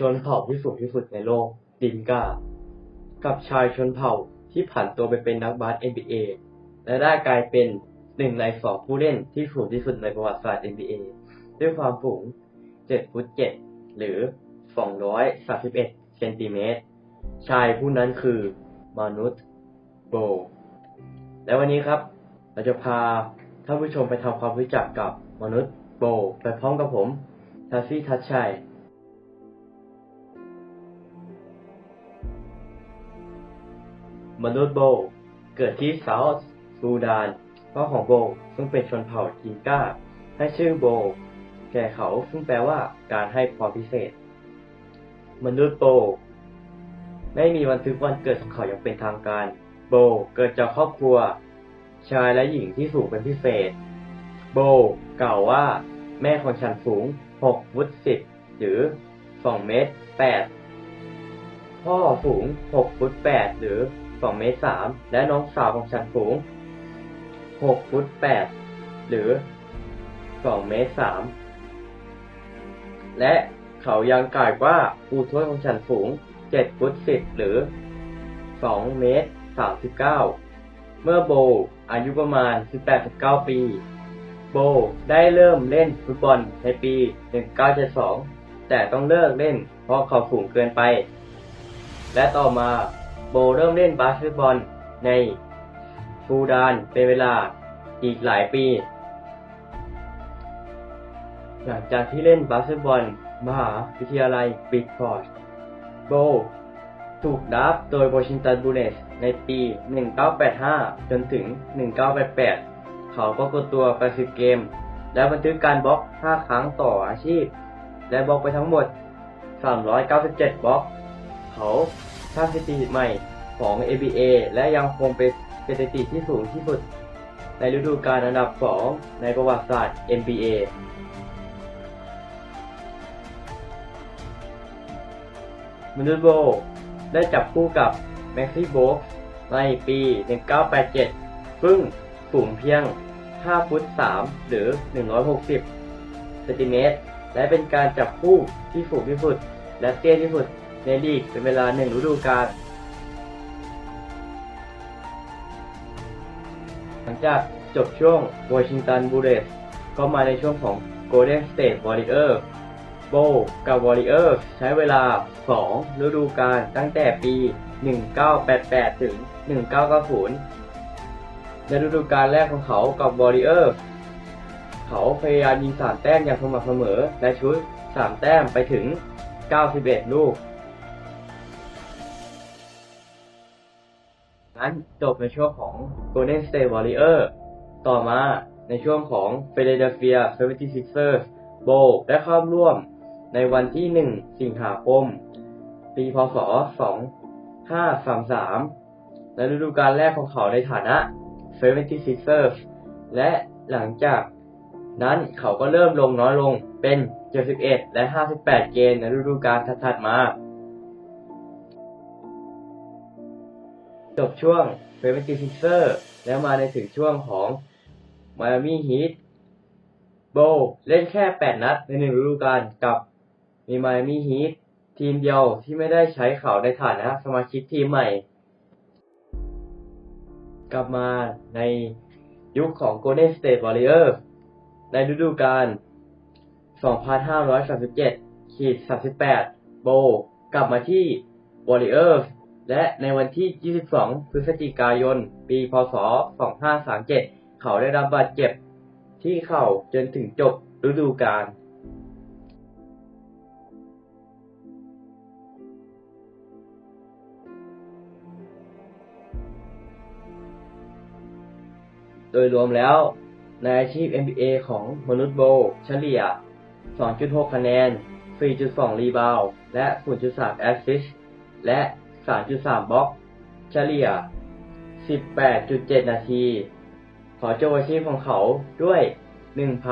ชนเผ่าที่สูงที่สุดในโลก ดินกา กับชายชนเผ่าที่ผันตัวไปเป็นนักบาส NBA และได้กลายเป็นหนึ่งในสองผู้เล่นที่สูงที่สุดในประวัติศาสตร์ NBA ด้วยความสูง 7 ฟุต 7 หรือ 231 เซนติเมตร ชายผู้นั้นคือมนุษย์โบ และวันนี้ครับ เราจะพาท่านผู้ชมไปทำความรู้จักกับมนุษย์โบ ไปพร้อมกับผมทัซซี่ทัชชัย มนุษย์โบ เกิดที่เซาท์ซูดานพ่อของโบ ซึ่งเป็นชนเผ่าจิงก้า ให้ชื่อโบ แก่เขาซึ่งแปลว่าการให้ความพิเศษ มนุษย์โบ ไม่มีบันทึกวันเกิดของเขาอย่างเป็นทางการ โบเกิดจากครอบครัว ชายและหญิงที่สูงเป็นพิเศษ โบกล่าวว่า แม่ของฉันสูง6ฟุต10 หรือ 2 เมตร 8 พ่อสูง6ฟุต8 หรือ 2 เมตร 3 และน้องสาวของฉันสูง 6 ฟุต 8 หรือ 2 เมตร 3 และเขายังกล่าวว่าปู่ทวดของฉันสูง 7 ฟุต 10 หรือ 2 เมตร 39 เมื่อโบอายุประมาณ 18-19 ปี โบได้เริ่มเล่นฟุตบอลในปี 1972 แต่ต้องเลิกเล่นเพราะเขาสูงเกินไป และต่อมา โบเริ่มเล่นบาสเกตบอลในฟูดานเป็นเวลาอีกหลายปี หลังจากที่เล่นบาสเกตบอลมหาวิทยาลัยบิกฟอร์ดโบถูกดราฟต์โดยวอชิงตันบูเนสในปี 1985 จนถึง 1988 เขาปรากฏตัว80เกม และบันทึกการบล็อก 5 ครั้งต่ออาชีพ และบล็อกไปทั้งหมด 397 บล็อก เขา สร้างสถิติใหม่ของ ABA และยังคงเป็นสถิติที่สูงที่สุด ในฤดูกาลอันดับ 2 ในประวัติศาสตร์ NBA มนุษย์โบได้จับคู่กับแม็กซี่โบกในปี 1987 ซึ่งสูงเพียง 5 ฟุต 3 หรือ 160 เซนติเมตร และเป็นการจับคู่ที่สูงที่สุด และเตี้ยที่สุด ในลีกเป็นเวลาหนึ่งฤดูกาลหลังจากจบช่วงวอชิงตันบูเรสก็มาในช่วงของ Golden State Warriors โบกับ Warriors ใช้เวลา 2 ฤดูกาลตั้งแต่ปี 1988 ถึง 1990 ในฤดูกาลแรกของเขากับ Warriors เขาพยายามยิง 3 แต้มอย่างสม่ำเสมอและชุด 3 แต้มไปถึง 91 ลูก นั้นจบในช่วงของ Golden State Warrior ต่อมาในช่วงของ Philadelphia 76ers โบได้เข้าร่วมในวันที่ 1 สิงหาคม ปีพศ 2533 ในฤดูกาลแรกของเขาในฐานะ 76ers และหลังจากนั้นเขาก็เริ่มลงน้อยลงเป็น 71 และ 58 เกมในฤดูกาลถัดๆมา จบช่วง 76ers แล้วมาในถึงช่วงของ Miami Heat โบเล่นแค่ 8 นัดในหนึ่งฤดูกาลกับมี Miami Heat ทีมเดียวที่ไม่ได้ใช้เขาในฐานะสมาชิกทีมใหม่ กลับมาในยุคของ Golden State Warriors ในฤดูกาล 2537ขีด38 โบกลับมาที่ Warriors และในวันที่ 22 พฤศจิกายน ปี พศ 2537 เขาได้รับบาดเจ็บที่เข่าจนถึงจบฤดูกาลโดยรวมแล้วในอาชีพ NBA ของมนุษย์โบ เฉลี่ย 2.6 คะแนน 4.2 รีบาว และ 0.3 แอสซิสและ 3.3 บล็อก เฉลี่ย 18.7 นาที ขอจบอาชีพของเขาด้วย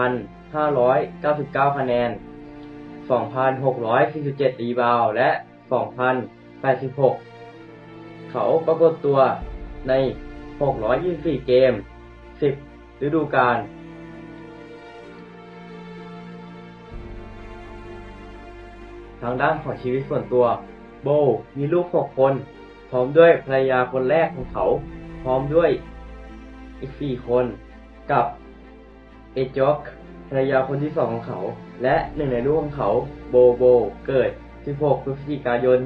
1,599 คะแนน 2,647 รีบาวและ 2,086 เขาปรากฏตัวใน 624 เกม 10 ฤดูกาลทางด้านของชีวิตส่วนตัว โบมีลูกหกคน พร้อมด้วยภรรยาคนแรกของเขา พร้อมด้วยอีกสี่คน กับเอจอกภรรยาคนที่สองของเขา และหนึ่งในลูกของเขาโบโบเกิด 16 พฤศจิกายน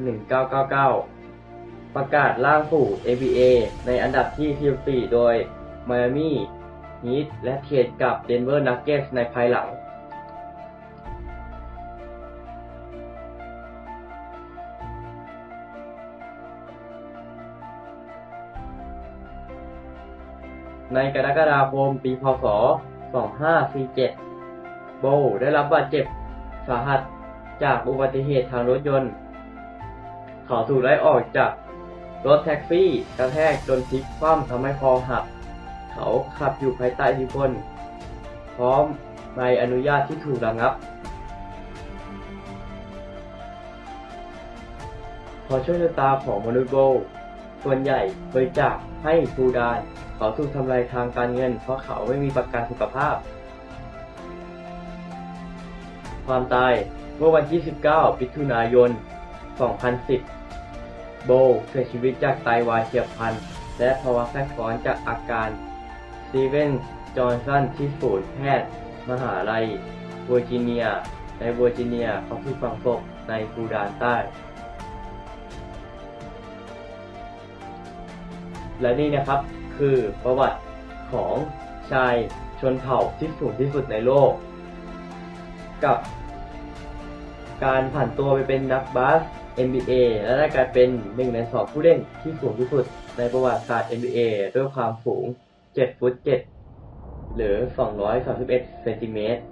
1999 ประกาศล่างสู่ ABA ในอันดับที่ 14 โดย Miami Heat และเทรดกับ Denver Nuggets ในภายหลัง ในกรกฎาคมปีพศ 2547 โบได้รับบาดเจ็บสาหัสจากอุบัติเหตุทางรถยนต์ เขาถูกไล่ออกจากรถแท็กซี่กระแทกจนพลิกคว่ำทำให้คอหัก เขาขับอยู่ภายใต้อิทธิพลพร้อมใบอนุญาตที่ถูกระงับ พอช่วยชะตาของมนุษย์โบส่วนใหญ่บริจาคให้ซูดาน เขาถูกทำลายทางการเงิน เพราะเขาไม่มีประกันสุขภาพ ความตายเมื่อวันที่ 19มิถุนายน 2010 โบเสียชีวิตจากไตวายเฉียบพลัน และภาวะแทรกซ้อนจากอาการสตีเวนจอห์นสันที่ศูนย์แพทย์ มหาลัยเวอร์จิเนีย ในเวอร์จิเนียเขาถูกฝังศพในซูดานใต้ และนี่นะครับ คือประวัติของชายชนเผ่าที่สูงที่สุดในโลก กับการผ่านตัวไปเป็นนักบาส NBA และได้กลายเป็นหนึ่งในสองผู้เล่นที่สูงที่สุดในประวัติศาสตร์ NBA ด้วยความสูง 7 ฟุต 7 หรือ 231 เซนติเมตร